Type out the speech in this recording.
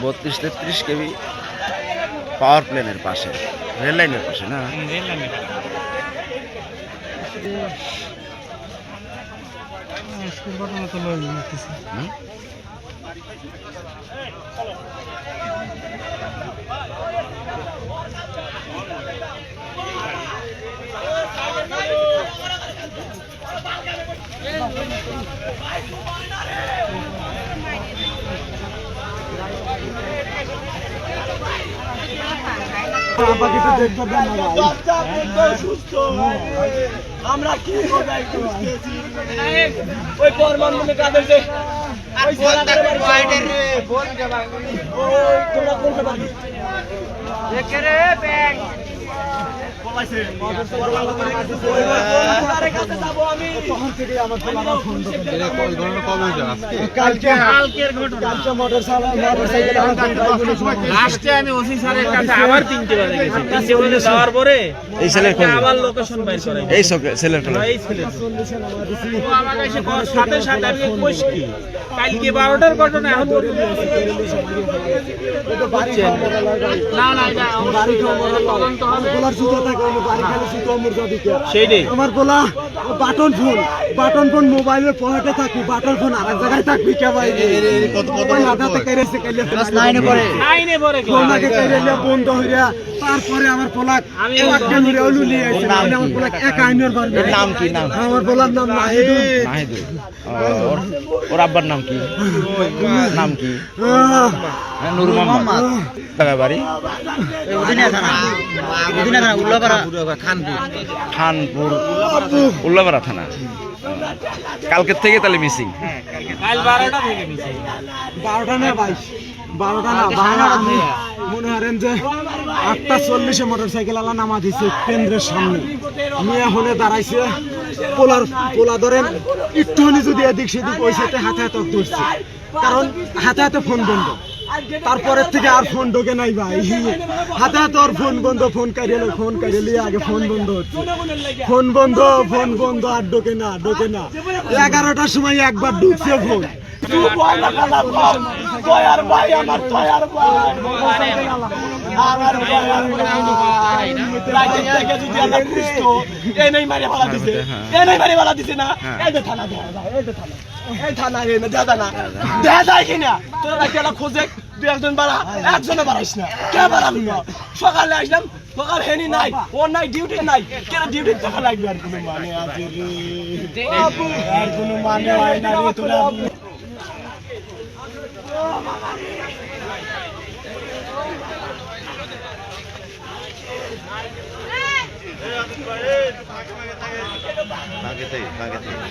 বত্রিশ তেত্রিশ কেবি পাওয়ার প্ল্যানের পাশে রেল লাইনের পাশে না? রেল হুম? আমাকে তো দেখতে দেন না ভাই আমরা কি। ওই পরমাণু কাদের যে ওই আমি। ওসি স্যারের কাছে আবার তিনটে বাজে গেছি যাওয়ার পরে এই ছেলের আবার লোকেশন বাইর করে এই ছেলের এই ছেলে আমাকে এসে সাথে সাথে আমি কইস কি? কালকে বারোটার ঘটনা এখন না না এটা তদন্ত হবে। গোলার জুতো থাকে বাড়ি খালি সেইটাই। আমার বলা বাটন ফোন বাটন ফোন মোবাইলের পকেটে থাকি বাটন ফোন আরেক জায়গায় থাকবি কে ভাই? কত কত কেলে পড়ে। বন্ধ হইয়া তারপরে আমার পোলাক আমি একটা ধরে ওলুলি আইছে আমি আমার পোলাক এক আইনের নাম কি? নাম? আমার পোলার নাম নাহিদুল নাহিদুল ওর ওর আব্বার নাম কি? নাম কি? নূর মোহাম্মদ বাড়ি? খানপুর। উল্লাপাড়া থানা। কালকের থেকে তাহলে মিসিং। কাল বারোটা না বাইশ। বারোটা না বারোটা মনে হারেন যে আটটা চল্লিশে মোটর সাইকেল আলা নামা দিছে কেন্দ্রের সামনে। নিয়ে হলে দাঁড়াইছে পোলার পোলা ধরেন একটুখানি যদি এদিক সেদিক ওই সাথে হাতে হাতে ধরছে। কারণ হাতে হাতে ফোন বন্ধ। তারপরের থেকে আর ফোন ঢোকে নাই ভাই। হাতে হাতে আর ফোন বন্ধ, ফোন কারিয়ে ফোন কারিয়ে আগে ফোন বন্ধ হচ্ছে। ফোন বন্ধ ফোন বন্ধ, আর ঢোকে না ঢোকে না। এগারোটার সময় একবার ঢুকছে ফোন। আর ভাই, আমার ভাই। আমার ভাই থেকে দিছে এই নাই মারি দিছে না এই যে থানা যে থানা এই থানা না দেয়া যায় কিনা তোরা একটা খোঁজে দুই একজন বাড়া একজনে বাড়াইস না কে বাড়াবি না সকালে আসলাম সকাল হেনি নাই ও নাই ডিউটি নাই কেন ডিউটি লাগবে আর কোনো মানে আছে মানে হয় না আগে থেকে ভাগে থেকে